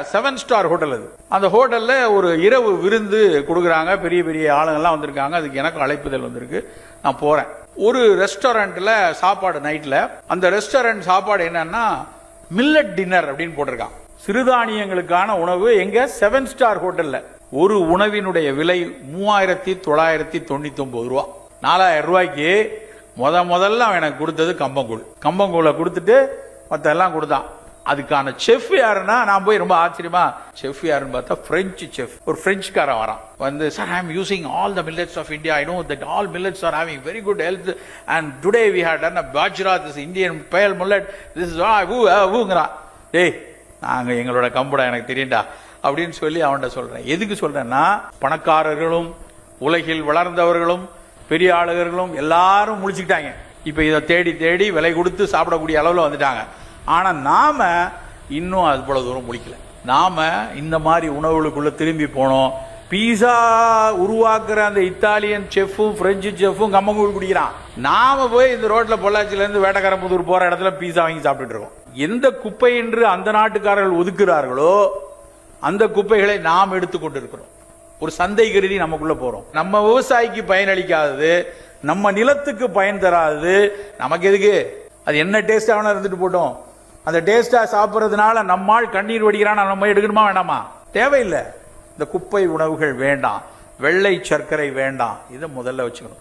Seven star hotel அது. அந்த ஹோட்டலில் ஒரு இரவு விருந்து கொடுக்குறாங்க. பெரிய பெரிய ஆளுங்கெல்லாம் வந்திருக்காங்க. அதுக்கு எனக்கு அழைப்புதல் வந்திருக்கு. நான் போகிறேன் ஒரு ரெஸ்டாரண்ட்டில் சாப்பாடு நைட்டில் அந்த ரெஸ்டாரண்ட் சாப்பாடு என்னன்னா மில்லட் டின்னர் அப்படின்னு போட்டிருக்கான். சிறுதானியங்களுக்கான உணவு எங்க? செவன் ஸ்டார் ஹோட்டலில் ஒரு உணவினுடைய விலை மூவாயிரத்தி தொள்ளாயிரத்தி தொண்ணூத்தி ஒன்பது ரூபா. நாலாயிரம் ரூபாய்க்கு முத முதல்ல அவன் எனக்கு கொடுத்தது கம்பங்கூழ். கம்பங்கூழை கொடுத்துட்டு மற்றெல்லாம் எல்லாம் கொடுத்தான். அதுக்கான செஃப் யாருன்னா நான் போய் ரொம்ப ஆச்சரியமா செஃப் யாருன்னு பார்த்தா பிரெஞ்சு செஃப் ஒரு பிரெஞ்சுக்காரன் வரான். வந்து sir I am using all the millets of India I know that all millets are having very good health and today we had an bajra this Indian பயல் முல்லட் திஸ் ஊ ஊங்கிறான் டேய் நாங்கள் எங்களோட கம்புடா எனக்கு தெரியும்டா. அப்படின்னு சொல்லி அவன்கிட்ட சொல்றேன். எதுக்கு சொல்றேன்னா பணக்காரர்களும் உலகில் வளர்ந்தவர்களும் பெரிய ஆளுகர்களும் எல்லாரும் முடிச்சுக்கிட்டாங்க இப்போ இதை தேடி தேடி விலை கொடுத்து சாப்பிடக்கூடிய அளவில் வந்துட்டாங்க. ஆனால் நாம் இன்னும் அது போல தூரம் முடிக்கல. நாம் இந்த மாதிரி உணவுகளுக்குள்ளே திரும்பி போனோம். பீஸா உருவாக்குற அந்த இத்தாலியன் செஃப்பும் பிரெஞ்சு செஃப்பும் கம்மங்கூழ் குடிக்கிறான். நாம போய் இந்த ரோட்ல பொள்ளாச்சியிலேருந்து வேட்டக்காரம்புதூர் போற இடத்துல பீஸா வாங்கி சாப்பிட்டுட்டு இருக்கோம். எந்த குப்பை என்று அந்த நாட்டுக்காரர்கள் ஒதுக்குறார்களோ அந்த குப்பைகளை நாம் எடுத்துக்கொண்டு இருக்கிறோம் ஒரு சந்தை கருதி நமக்குள்ள போறோம். நம்ம விவசாயிக்கு பயனளிக்காதது நம்ம நிலத்துக்கு பயன் தராதது நமக்கு எதுக்கு? அது என்ன டேஸ்டாக இருந்துட்டு போட்டோம். அந்த டேஸ்டா சாப்பிட்றதுனால நம்மால் கண்ணீர் வடிக்கிறான் நம்ம எடுக்கணுமா வேண்டாமா? தேவையில்லை. இந்த குப்பை உணவுகள் வேண்டாம். வெள்ளை சர்க்கரை வேண்டாம். இதை முதல்ல வச்சுக்கணும்.